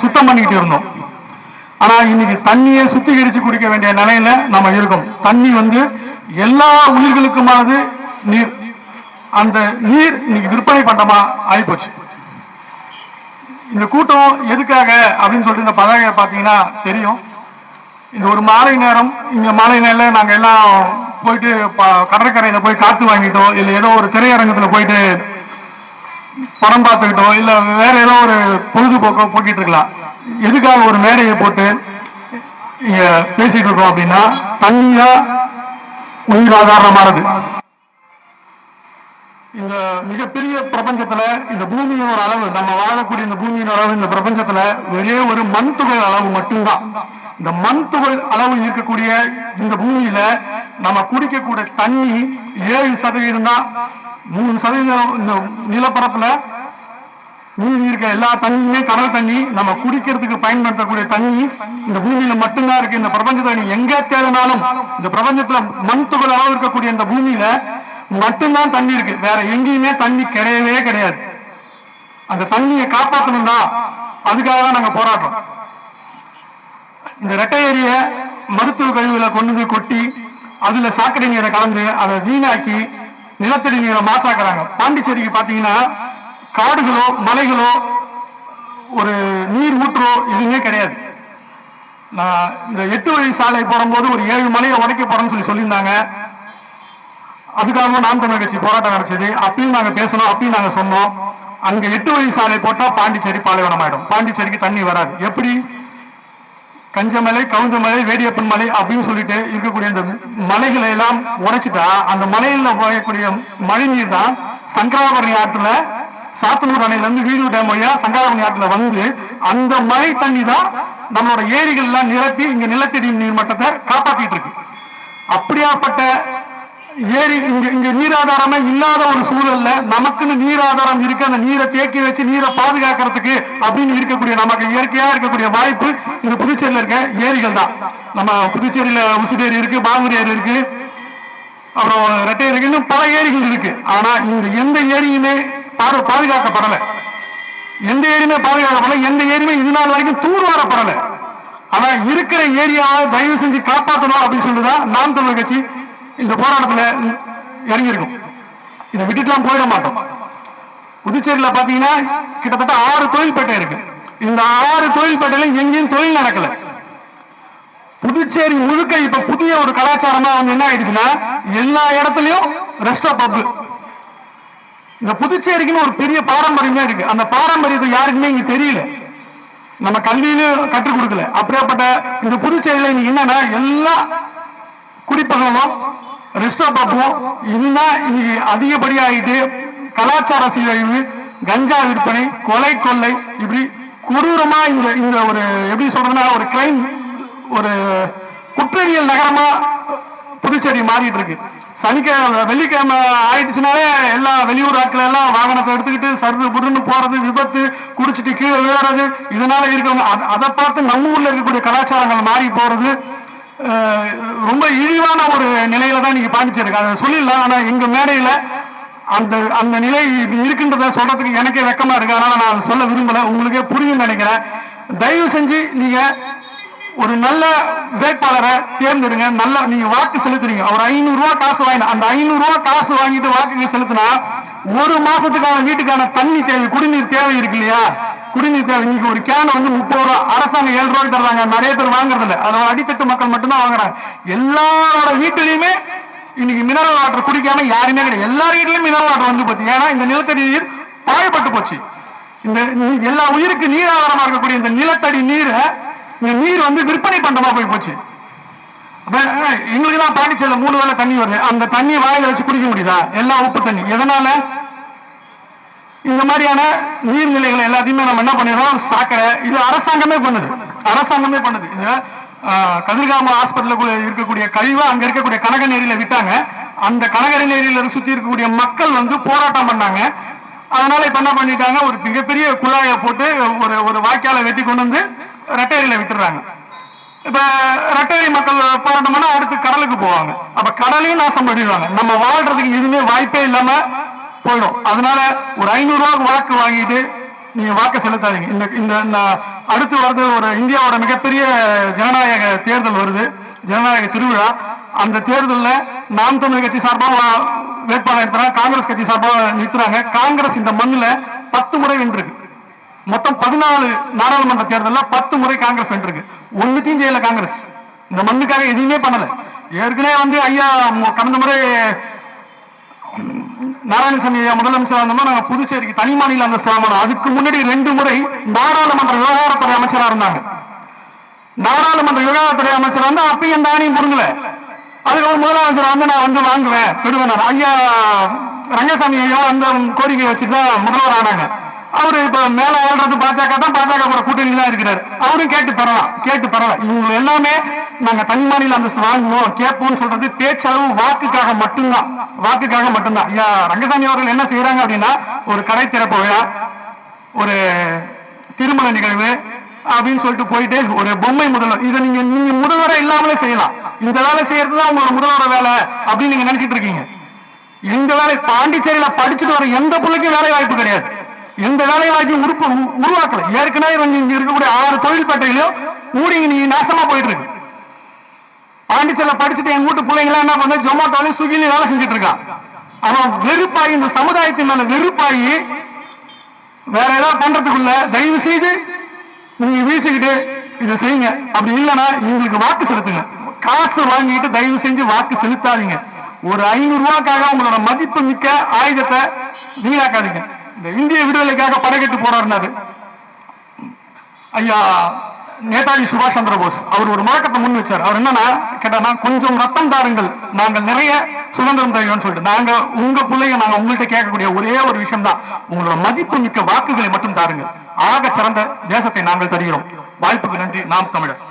சுத்தம் பண்ணிக்கிட்டு இருந்தோம். ஆனா இன்னைக்கு தண்ணியை சுத்திகரிச்சு குடிக்க வேண்டிய நிலையில நம்ம இருக்கோம். தண்ணி வந்து எல்லா உயிர்களுக்குமானது நீர். அந்த நீர் இன்னைக்கு விற்பனை பண்டமா ஆயிப்போச்சு. இந்த கூட்டம் எதுக்காக அப்படின்னு சொல்லிட்டு இந்த பதாகையை பார்த்தீங்கன்னா தெரியும். இந்த ஒரு மாலை நேரம் இங்க மாலை நேரில் நாங்கள் எல்லாம் போயிட்டு ப- போய் காற்று வாங்கிட்டோம். இல்லை ஏதோ ஒரு திரையரங்கத்தில் போயிட்டு படம் பார்த்துக்கிட்டோம் இல்ல வேற ஏதோ ஒரு பொழுதுபோக்கோ போக்கிட்டு இருக்கலாம். எதுக்காக ஒரு மேடையை போட்டு இங்க பேசிட்டு இருக்கோம் அப்படின்னா தண்ணி தான் உயிராதாரமானது இந்த மிகப்பெரிய பிரபஞ்சத்துல இந்த பூமியோட அளவு நம்ம வாழக்கூடிய இந்த பூமியின் அளவு இந்த பிரபஞ்சத்துல ஒரே ஒரு மண் துகள் அளவு மட்டும்தான். இந்த மண் துகள் அளவு இருக்கக்கூடிய இந்த பூமியில நம்ம குடிக்கக்கூடிய தண்ணி ஏழு சதவீதம் தான் மூணு சதவீதம் இந்த நிலப்பரப்புல மீதி இருக்க எல்லா தண்ணியுமே கடல் தண்ணி. நம்ம குடிக்கிறதுக்கு பயன்படுத்தக்கூடிய தண்ணி இந்த பூமியில மட்டும்தான் இருக்கு. இந்த பிரபஞ்சத்தை நீ எங்க தேடினாலும் இந்த பிரபஞ்சத்துல மண் துகள் அளவு இருக்கக்கூடிய இந்த பூமியில மட்டும்தான் தண்ணி இருக்கு. வேற எங்கேயுமே தண்ணி கிடையவே கிடையாது. அந்த தண்ணியை காப்பாற்றணும்னா அதுக்காக தான் நாங்க போராடுறோம். இந்த ரெட்டை ஏரிய மருத்துவ கழிவுல கொண்டு போய் கொட்டி அதுல சாக்கடை நீரை கலந்து அதை வீணாக்கி நிலத்தடி நீரை மாசாக்குறாங்க. பாண்டிச்சேரிக்கு பாத்தீங்கன்னா காடுகளோ மலைகளோ ஒரு நீர் ஊற்றோ எதுவுமே கிடையாது. நான் இந்த எட்டு வழி சாலை போடும்போது ஒரு ஏழு மலையை உடைக்க போறோம்னு சொல்லி சொல்லியிருந்தாங்க. அதுக்காக நாம் தமிழர் கட்சி போராட்டம் நடந்தது அப்பயும் நாங்கள் பேசணும் அப்பயும் நாங்கள் சொன்னோம். அங்க எட்டு வழி சாலை போட்டால் பாண்டிச்சேரி பாலைவனம் ஆயிடும் பாண்டிச்சேரிக்கு தண்ணி வராது. எப்படி? கஞ்சமலை கவுந்தமலை வேடியப்பன் மலை அப்படின்னு சொல்லிட்டு இருக்கக்கூடிய இந்த மலைகளை எல்லாம் உடைச்சிட்டா அந்த மலையில் போயக்கூடிய மழை நீர் தான் சங்கராபரணி ஆற்றுல சாத்தனூர் அணையிலிருந்து வீடு டேம் வழியா சங்காரமணி ஆற்றுல வந்து அந்த மழை தண்ணி தான் நம்மளோட ஏரிகள்லாம் நிரப்பி இங்க நிலத்தடி நீர் மட்டத்தை காப்பாத்திட்டு இருக்கு. அப்படியாப்பட்ட ஏரி இங்க இங்க நீராதாரமே இல்லாத ஒரு சூழல்ல நமக்குன்னு நீராதாரம் இருக்கு. அந்த நீரை தேக்கி வச்சு நீரை பாதுகாக்கிறதுக்கு அப்படின்னு இருக்கக்கூடிய நமக்கு இயற்கையா இருக்கக்கூடிய வாய்ப்பு இந்த புதுச்சேரியில இருக்க ஏரிகள் தான். நம்ம புதுச்சேரியில உசுடேரி இருக்கு பாங்குடி ஏரி இருக்கு அப்புறம் ரெட்டை இருக்கு இன்னும் பல ஏரிகள் இருக்கு. ஆனா இந்த எந்த ஏரியுமே பாதுகாக்கப்படல. எந்த ஏரியுமே பாதுகாக்கப்படல. எந்த ஏரியுமே இது நாள் வரைக்கும் தூர்வாரப்படல. ஆனா இருக்கிற ஏரியாவை தயவு செஞ்சு காப்பாற்றணும் அப்படின்னு சொல்லிதான் நாம் தமிழ் கட்சி இந்த போராட்டத்துல இறங்கியிருக்கும். இதை விட்டுட்டுலாம் போயிட மாட்டோம். புதுச்சேரியில பாத்தீங்கன்னா கிட்டத்தட்ட ஆறு தொழில்பேட்டை இருக்கு. இந்த ஆறு தொழில்பேட்டையில எங்கேயும் தொழில் நடக்கல. புதுச்சேரி முழுக்க இப்ப புதிய ஒரு கலாச்சாரமா வந்து என்ன ஆயிடுச்சுன்னா எல்லா இடத்துலயும் ரெஸ்டா பப் இந்த புதுச்சேரிக்குன்னு ஒரு பெரிய பாரம்பரியமே இருக்கு. அந்த பாரம்பரியத்தை யாருக்குமே இங்க தெரியல. நம்ம கல்வியிலும் கற்றுக் கொடுக்கல. அப்படியாப்பட்ட இந்த புதுச்சேரியில இன்னைக்கு என்னன்னா எல்லா குடிப்பகலும் ரெஸ்டோ பப்பும் இதுதான் இன்னைக்கு அதிகப்படியாகிட்டு கலாச்சார சீரழிவு கஞ்சா விற்பனை கொலை கொள்ளை இப்படி கொடூரமா இந்த இந்த ஒரு எப்படி சொல்றதுன்னா ஒரு கிரைம் ஒரு குற்றவியல் நகரமா புதுச்சேரி மாறிட்டு இருக்கு. சனிக்கிழமை வெள்ளிக்கிழமை ஆயிடுச்சுனாலே எல்லா வெளியூர் ஆட்கள் எல்லாம் வாகனத்தை எடுத்துக்கிட்டு சர்வு புருன்னு போறது விபத்து குடிச்சிட்டு கீழே விழுறது இதனால இருக்கிறவங்க அதை பார்த்து நம்ம ஊர்ல இருக்கக்கூடிய கலாச்சாரங்கள் மாறி போறது ரொம்ப இழிவான ஒரு நிலையில தான் நீங்க பாண்டிச்சேரி அதை சொல்லிடலாம் ஆனா எங்க மேடையில அந்த அந்த நிலை இருக்குன்றத சொல்றதுக்கு எனக்கே வெக்கமா இருக்கு. அதனால நான் அதை சொல்ல விரும்பல. உங்களுக்கே புரியும் நினைக்கிறேன். தயவு செஞ்சு நீங்க ஒரு நல்ல வேட்பாளரை தேர்ந்தெடுங்க. நல்ல நீங்க வாக்கு செலுத்துறீங்க. ஒரு ஐநூறு ரூபாய் காசு வாங்கின அந்த ஐநூறு ரூபாய் காசு வாங்கிட்டு வாக்குங்க செலுத்தினா ஒரு மாசத்துக்கான வீட்டுக்கான தண்ணி தேவை குடிநீர் தேவை இருக்கு இல்லையா? குடிநீர் தேவை. இன்னைக்கு ஒரு கேன் வந்து முப்பது ரூபா அரசாங்கம் ஏழு ரூபாய்க்கு தர்றாங்க. நிறைய பேர் வாங்குறது இல்லை அதோட அடித்தட்டு மக்கள் மட்டும்தான் வாங்குறாங்க. எல்லாரோட வீட்டிலையுமே இன்னைக்கு மினரல் வாட்டர் குடிக்காம யாருமே கிடையாது. எல்லா வீட்லயும் மினரல் வாட்டர் வந்து போச்சு. ஏன்னா இந்த நிலத்தடி நீர் பாயப்பட்டு போச்சு. இந்த இந்த எல்லா உயிருக்கு நீர் ஆதாரமா இருக்கக்கூடிய இந்த நிலத்தடி நீரை இந்த நீர் வந்து விற்பனை பண்றமா போய் போச்சு. எங்களுக்கு தான் மூணு வேளை தண்ணி வருது. அந்த தண்ணியை வாயில வச்சு குடிக்க முடியுதா? எல்லாம் உப்பு தண்ணி. எதனால? இந்த மாதிரியான நீர்நிலைகள் எல்லாத்தையுமே நம்ம என்ன பண்ணிடுறோம்? சாக்கடை. இது அரசாங்கமே பண்ணுது. அரசாங்கமே பண்ணுது. இந்த கதிர்காம ஹாஸ்பிட்டலுக்குள்ள இருக்கக்கூடிய கழிவை அங்க இருக்கக்கூடிய கனக நேரில விட்டாங்க. அந்த கனகரை நேரில சுத்தி இருக்கக்கூடிய மக்கள் வந்து போராட்டம் பண்ணாங்க. அதனால இப்ப என்ன பண்ணிட்டாங்க? ஒரு மிகப்பெரிய குழாயை போட்டு ஒரு ஒரு வாய்க்கால வெட்டி கொண்டு வந்து ரெட்டையில விட்டுறாங்க. இப்ப ரெட்டேரி மக்கள் போராட்டம்னா அடுத்து கடலுக்கு போவாங்க. அப்ப கடலையும் நாசம் பண்ணிடுவாங்க. நம்ம வாழ்றதுக்கு எதுவுமே வாய்ப்பே இல்லாம போயிடும். அதனால ஒரு ஐநூறு வாக்கு வாங்கிட்டு நீங்க வாக்கு செலுத்தாதீங்க. இந்த இந்த அடுத்து வருது ஒரு இந்தியாவோட மிகப்பெரிய ஜனநாயக தேர்தல் வருது. ஜனநாயக திருவிழா. அந்த தேர்தலில் நாம் தமிழ் கட்சி சார்பாக வேட்பாளர் நிறுத்துறாங்க காங்கிரஸ் கட்சி சார்பாக நிறுத்துறாங்க காங்கிரஸ் இந்த மண்ணில் பத்து முறை வென்றிருக்கு. மொத்தம் பதினாலு நாடாளுமன்ற தேர்தலில் பத்து முறை காங்கிரஸ் வென்றிருக்கு. ஒன்றுத்தையும் செய்யல காங்கிரஸ். இந்த மண்ணுக்காக எதுவுமே பண்ணல. ஏற்கனவே வந்து ஐயா கடந்த முறை நாராயணசாமி ஐயா முதலமைச்சர் இருந்தோம் நாங்கள் புதுச்சேரிக்கு தனி மாநில அந்தஸ்து வாங்கணும். அதுக்கு முன்னாடி ரெண்டு முறை நாடாளுமன்ற விவகாரத்துறை அமைச்சராக இருந்தாங்க. நாடாளுமன்ற விவகாரத்துறை அமைச்சர் வந்து அப்பயும் தானியும் ஆணையும் புரிஞ்சல அதுக்கப்புறம் முதலமைச்சர் வந்து நான் வந்து வாங்குவேன் பெறுவேன் ஐயா ரங்கசாமி ஐயா அந்த கோரிக்கை வச்சுட்டு தான் முதல்வர் ஆனாங்க. அவரு இப்ப மேல ஆள்றது பாஜக தான் பாஜக கூட கூட்டணி தான் இருக்கிறாரு. அவரும் கேட்டு பெறலாம் கேட்டு பெறலாம். இவங்க எல்லாமே நாங்க தனி மாநில அந்தஸ்து வாங்குவோம் கேட்போம்னு சொல்றது பேச்சளவு வாக்குக்காக மட்டும்தான். வாக்குக்காக மட்டும்தான். ஐயா ரங்கசாமி அவர்கள் என்ன செய்யறாங்க அப்படின்னா ஒரு கடை திறப்பு விழா ஒரு திருமண நிகழ்வு அப்படின்னு சொல்லிட்டு போயிட்டு ஒரு பொம்மை முதல்வர். இதை நீங்க நீங்க முதல்வரை இல்லாமலே செய்யலாம். இந்த வேலை செய்யறதுதான் உங்களோட முதல்வர வேலை அப்படின்னு நீங்க நினைச்சிட்டு இருக்கீங்க. எங்க வேலை பாண்டிச்சேரியில படிச்சுட்டு வர எந்த பிள்ளைக்கும் வேலை வாய்ப்பு கிடையாது. எந்த வேலை வாய்ப்பு உருப்பு உருவாக்கல ஏற்கனவே இவங்க இங்க இருக்கக்கூடிய ஆறு தொழில்பேட்டையிலும் ஊடி நீ நாசமா போயிட்டு இருக்கு பாண்டிச்சேரியில படிச்சுட்டு எங்க வீட்டு பிள்ளைங்க என்ன பண்ண ஜொமேட்டோலையும் ஸ்விக்கிலையும் வேலை செஞ்சுட்டு இருக்கான் அவன் வெறுப்பாகி இந்த சமுதாயத்தின் மேல வெறுப்பாகி வேற ஏதாவது பண்றதுக்குள்ள தயவு செய்து நீங்க வீழ்ச்சிக்கிட்டு இதை செய்யுங்க. அப்படி இல்லைன்னா இவங்களுக்கு வாக்கு செலுத்துங்க. காசு வாங்கிட்டு தயவு செஞ்சு வாக்கு செலுத்தாதீங்க. ஒரு ஐநூறு ரூபாய்க்காக உங்களோட மதிப்பு மிக்க ஆயுதத்தை வீணாக்காதீங்க. இந்த இந்திய விடுதலைக்காக படகெட்டு போனார்னாரு. ஐயா நேதாஜி சுபாஷ் சந்திர போஸ் அவர் ஒரு முழக்கத்தை முன் வச்சார். அவர் என்னன்னா கேட்டானா கொஞ்சம் ரத்தம் தாருங்கள். நாங்கள் நிறைய சுதந்திரம் தருகிறோம்னு சொல்லிட்டு நாங்க உங்க பிள்ளைய நாங்க உங்கள்கிட்ட கேட்கக்கூடிய ஒரே ஒரு விஷயம் தான் உங்களோட மதிப்பு மிக்க வாக்குகளை மட்டும் தாருங்கள். ஆக சிறந்த தேசத்தை நாங்கள் தருகிறோம். வாய்ப்புக்கு நன்றி. நாம் தமிழர்.